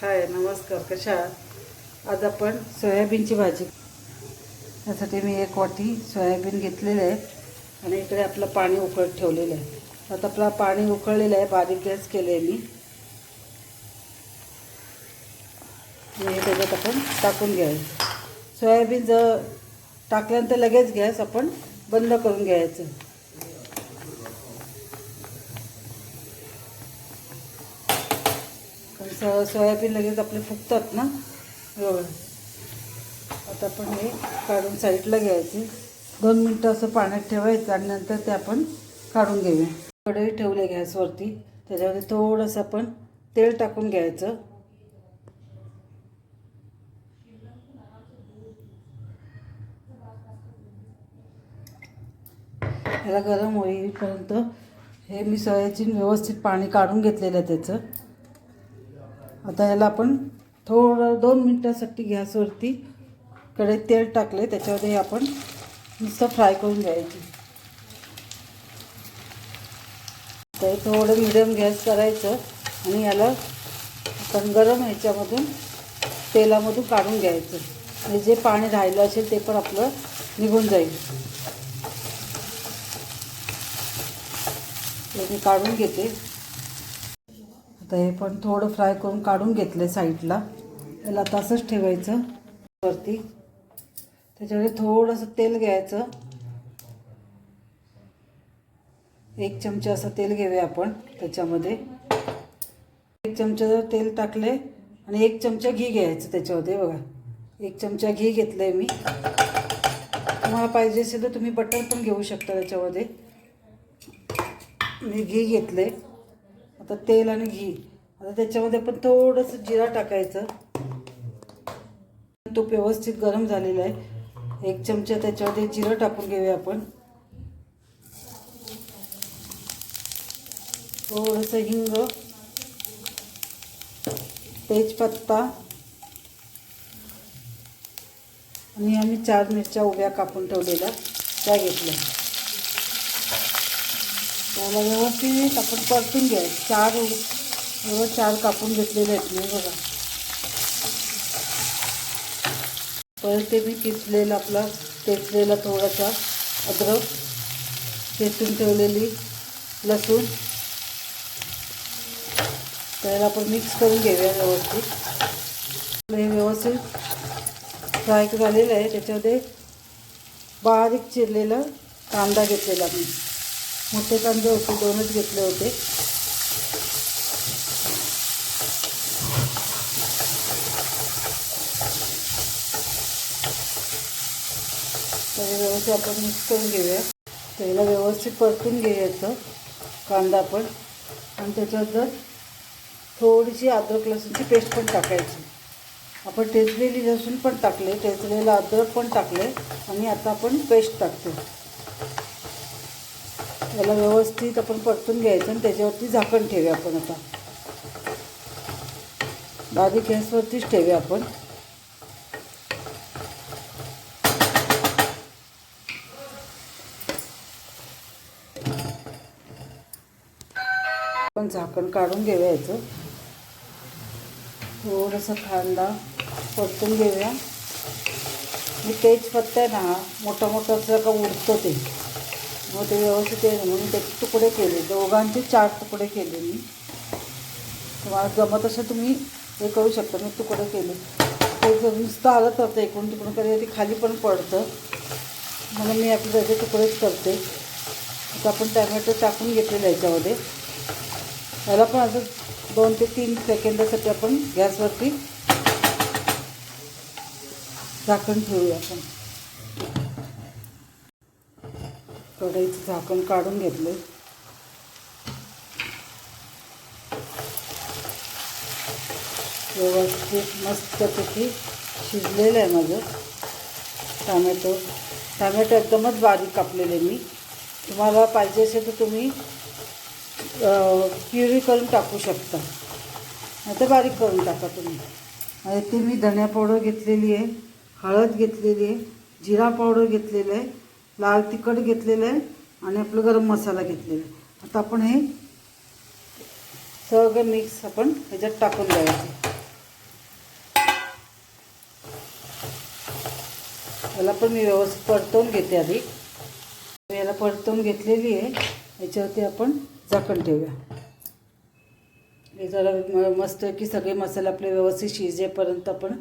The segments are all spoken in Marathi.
हाय नमस्कार कशा आज आपण सोयाबीनची भाजी. त्यासाठी मी एक वाटी सोयाबीन घेतलेलं आहे आणि इकडे आपलं पाणी उकळत ठेवलेलं आहे. आता आपलं पाणी उकळलेलं आहे बारीक गॅस केलं आहे मी. हे त्याच्यात आपण टाकून घ्यायचं. सोयाबीन जर टाकल्यानंतर लगेच गॅस आपण बंद करून घ्यायचं. स सोयाबीन लगेच आपले फुगतात ना? एवढं आता आपण हे काढून साईडला घ्यायचे. दोन मिनटं असं पाण्यात ठेवायचं आणि नंतर ते आपण काढून घेऊया. कढई ठेवले गॅसवरती. त्याच्यामध्ये थोडंसं आपण तेल टाकून घ्यायचं. ह्याला गरम होईपर्यंत हे मी सोयाचीन व्यवस्थित पाणी काढून घेतलेलं आहे त्याचं. आता ह्याला आपण थोडं दोन मिनटासाठी गॅसवरती कडे तेल टाकले त्याच्यामध्ये आपण नुसतं फ्राय करून घ्यायची. तर थोडं मिडियम गॅस करायचं आणि याला आपण गरम ह्याच्यामधून तेलामधून काढून घ्यायचं. आणि जे पाणी राहिलं असेल ते पण आपलं निघून जाईल. मी काढून घेते. तर हे पण थोडं फ्राय करून काढून घेतलं आहे साईडला त्याला तसंच ठेवायचं वरती. त्याच्यामध्ये थोडंसं तेल घ्यायचं. एक चमचा असं तेल घेऊया आपण त्याच्यामध्ये. एक चमचा जर तेल टाकले आणि एक चमचा घी घ्यायचं त्याच्यामध्ये बघा. एक चमचा घी घेतलं आहे मी. तुम्हाला पाहिजे असेल तर तुम्ही बटर पण घेऊ शकता त्याच्यामध्ये. मी घी घेतले आता तेल आणि घी. आता त्याच्यामध्ये पण थोडंसं जिरा टाकायचं. तूप व्यवस्थित गरम झालेला आहे. एक चमचा त्याच्यामध्ये जिरं टाकून घेऊया आपण. थोडंसं हिंग. तेजपत्ता. आणि आम्ही चार मिरच्या उभ्या कापून ठेवलेल्या. त्या घेतल्या. त्याला व्यवस्थित आपण परतून घ्या. चार व्यवस्थित चार कापून घेतलेले आहेत मी बघा. परत ते मी किसलेलं आपला तेचलेला थोडासा अद्रक ठेचून ठेवलेली लसूण. त्याला आपण मिक्स करून घेऊया व्यवस्थित. हे व्यवस्थित फ्राय झालेलं आहे. त्याच्यामध्ये बारीक चिरलेला कांदा घेतलेला मी. मोठे कांदे होते दोनच घेतले होते. तर व्यवस्थित आपण मिक्स करून घेऊया. त्याला व्यवस्थित परतून घ्यायचं कांदा पण. आणि त्याच्यात जर थोडीशी अद्रक लसूणची पेस्ट पण टाकायची. आपण टेचलेली लसूण पण टाकले टेचलेलं अद्रक पण टाकले आणि आता आपण पेस्ट टाकतो याला व्यवस्थित आपण परतून घ्यायचं आणि त्याच्यावरती झाकण ठेवूया आपण आता. बारीक गॅसवरतीच ठेवूया आपण. आपण झाकण काढून घेऊया याचं. थोडंसं कांदा परतून घेऊया. मी तेजपत्ता आहे ना मोठा मोठा असं का उडतो ते. मग ते व्यवस्थित आहे म्हणून त्याचे तुकडे केले. दोघांचे चार तुकडे केले मी. तुम्हाला जमत असेल तुम्ही हे करू शकता मी तुकडे केले. ते जर नुसतं आलं तर इकडून तिकडून कधी ते खाली पण पडतं. म्हणून मी आपले त्याचे तुकडेच करते. आता आपण टॅमॅटो टाकून घेतलेलं आहे याच्यामध्ये. त्याला पण असं दोन ते तीन सेकंदासाठी आपण गॅसवरती झाकण ठेवूया आपण. कढईचं झाकण काढून घेतलं व्यवस्थित मस्तपैकी शिजलेलं आहे माझं टॅमॅटो. टॅमॅटो एकदमच बारीक कापलेले मी. तुम्हाला पाहिजे असेल तर तुम्ही प्युरी करून टाकू शकता. नाही तर बारीक करून टाका तुम्ही. आणि ते मी धण्या पावडर घेतलेली आहे हळद घेतलेली आहे जिरा पावडर घेतलेलं आहे लाल तिखट घेतलेलं आहे आणि आपलं गरम मसाला घेतलेला आहे. आता आपण हे सगळं मिक्स आपण ह्याच्यात टाकून द्यायचं याला पण मी व्यवस्थित परतवून घेते आधी. याला परतवून घेतलेली आहे. याच्यावरती आपण झाकण ठेवूया. हे जरा मस्त की सगळे मसाले आपले व्यवस्थित शिजेपर्यंत आपण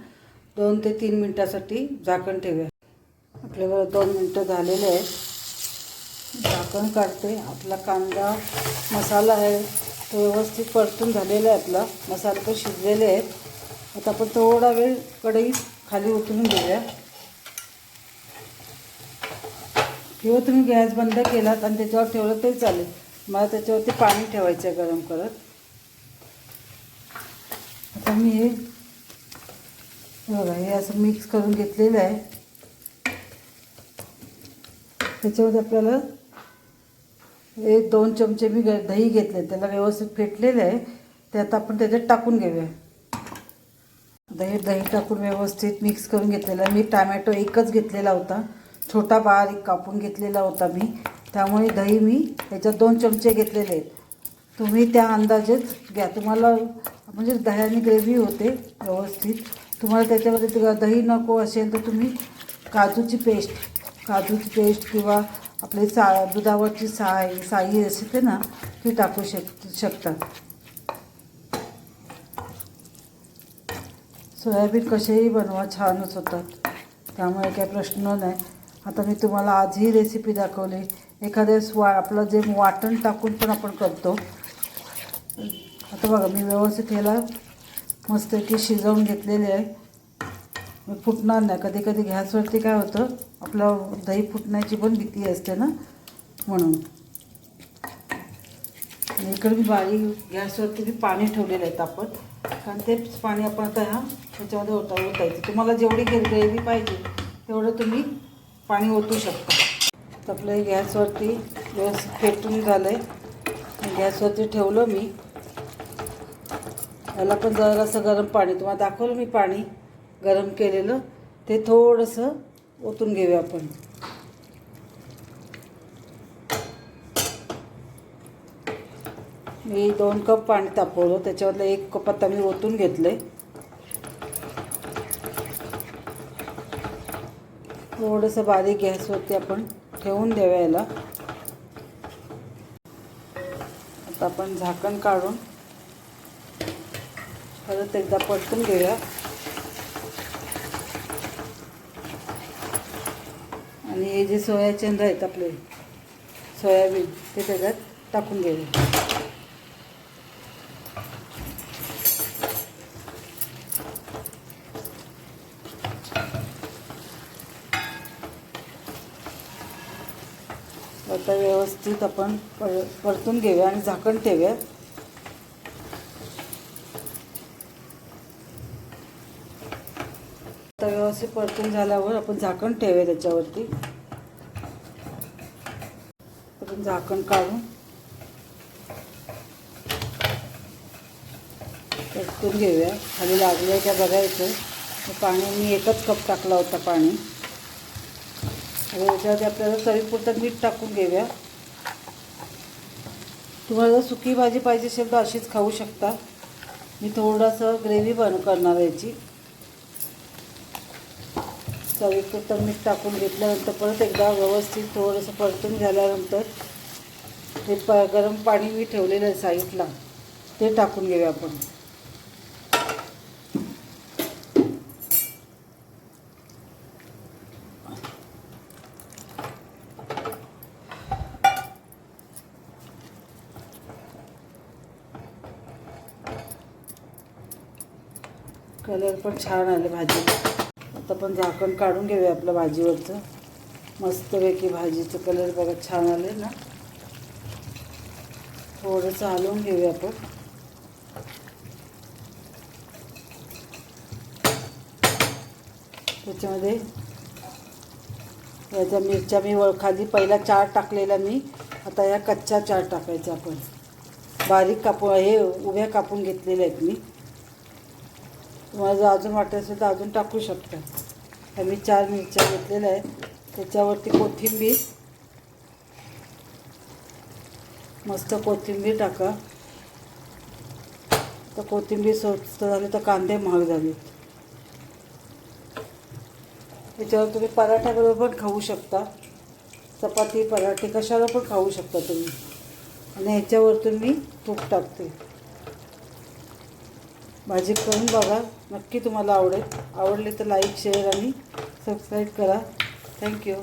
दोन ते तीन मिनटासाठी झाकण ठेवूया. आपल्याला दोन मिनटं झालेले आहेत. झाकण काढते. आपला कांदा मसाला आहे. तो व्यवस्थित परतून झालेला आहे आपला. मसाले पण शिजलेले आहेत. आता आपण थोडा वेळ कढई खाली उतरून घेऊया. किंवा तुम्ही गॅस बंद केलात आणि त्याच्यावर ठेवलं तरी चालेल. मला त्याच्यावरती पाणी ठेवायचं आहे गरम करत. आता मी हे बघा हे असं मिक्स करून घेतलेलं आहे. त्याच्यामध्ये आपल्याला एक दोन चमचे मी ग- दही घेतले. त्याला व्यवस्थित फेटलेलं आहे. ते आता आपण त्याच्यात टाकून घेऊया. दही दही टाकून व्यवस्थित मिक्स करून घेतलेला मी टॅमॅटो एकच घेतलेला होता. छोटा बारीक कापून घेतलेला होता मी. त्यामुळे दही मी त्याच्यात दोन चमचे घेतलेले आहेत. तुम्ही त्या अंदाजेच घ्या. तुम्हाला म्हणजे दह्याने ग्रेव्ही होते व्यवस्थित. तुम्हाला त्याच्यामध्ये दही नको असेल तर तुम्ही काजूची पेस्ट काजूची पेस्ट किंवा आपली सा दुधावरची साई साई असते ना ती टाकू शक शकतात. सोयाबीन कसेही बनवा छानच होतात. त्यामुळे काही प्रश्न नाही. आता मी तुम्हाला आज ही रेसिपी दाखवली. एखाद्यास वा आपलं जे वाटण टाकून पण आपण करतो. आता बघा मी व्यवस्थित ह्याला मस्तपैकी शिजवून घेतलेले आहे. फुटणार नाही. कधी कधी गॅसवरती काय होतं आपलं दही फुटण्याची पण भीती असते ना म्हणून. इकडे मी बारीक गॅसवरती मी पाणी ठेवलेलं आहे तापत कारण तेच पाणी आपण आता ह्या ह्याच्यामध्ये ओता ओतायचं. तुम्हाला जेवढी ग्रेव्ही पाहिजे तेवढं तुम्ही पाणी ओतू शकता. तर आपलं गॅसवरती व्यवस्थित पेटून झालं आहे गॅसवरती ठेवलं मी. याला पण जरासं गरम पाणी. तुम्हाला दाखवलं मी पाणी. गरम केलेलं ते थोडंसं ओतून घेऊया आपण. मी दोन कप पाणी तापवलं त्याच्यावरलं एक कप आता मी ओतून घेतलं आहे थोडंसं बारीक गॅसवरती आपण ठेवून द्याव्या याला. आता आपण झाकण काढून परत एकदा परतून घेऊया. आणि हे जे सोयाचंद आहेत आपले सोयाबीन ते त्याच्यात टाकून घेऊया आता व्यवस्थित आपण पर परतून घेऊया आणि झाकण ठेवूया आता व्यवस्थित परतून झाल्यावर आपण झाकण ठेवूया त्याच्यावरती. आपण झाकण काढून परतून घेऊया. खाली लागलं आहे का बघायचं पाणी मी एकच कप टाकला होता पाणी. आणि याच्यावरती आपल्याला चवीपुरतं मीठ टाकून घेऊया. तुम्हाला जर सुकी भाजी पाहिजे असेल तर अशीच खाऊ शकता. मी थोडंसं ग्रेव्ही बन करणार याची. चवीपुरतं मीठ टाकून घेतल्यानंतर परत एकदा व्यवस्थित थोडंसं परतून झाल्यानंतर हे प गरम पाणी मी ठेवलेलं आहे साईडला. ते टाकून घेऊया आपण. कलर पण छान आले भाजीला. आता पण झाकण काढून घेऊया आपल्या भाजीवरचं. मस्तपैकी भाजीचं कलर बघा छान आले ना. थोडंसं हलवून घेऊया आपण. त्याच्यामध्ये याच्या मिरच्या मी वर खाली पहिला चार टाकलेला मी. आता या कच्च्या चार टाकायचा आपण. बारीक कापून हे उभ्या कापून घेतलेल्या आहेत मी. तुम्हाला जर अजून वाटत असेल तर अजून टाकू शकता. मी चार मिरच्या घेतलेल्या आहेत. त्याच्यावरती कोथिंबीर. मस्त कोथिंबीर टाका. तर कोथिंबीर स्वस्त झाली तर कांदे महाग झाले. त्याच्यावर तुम्ही पराठ्याबरोबर पण खाऊ शकता. चपाती पराठे कशाला पण खाऊ शकता तुम्ही. आणि ह्याच्यावर मी तूप टाकते. भाजी करून बघा नक्की तुम्हाला आवडेल. आवडली तर लाईक शेअर आणि सबस्क्राईब करा. Thank you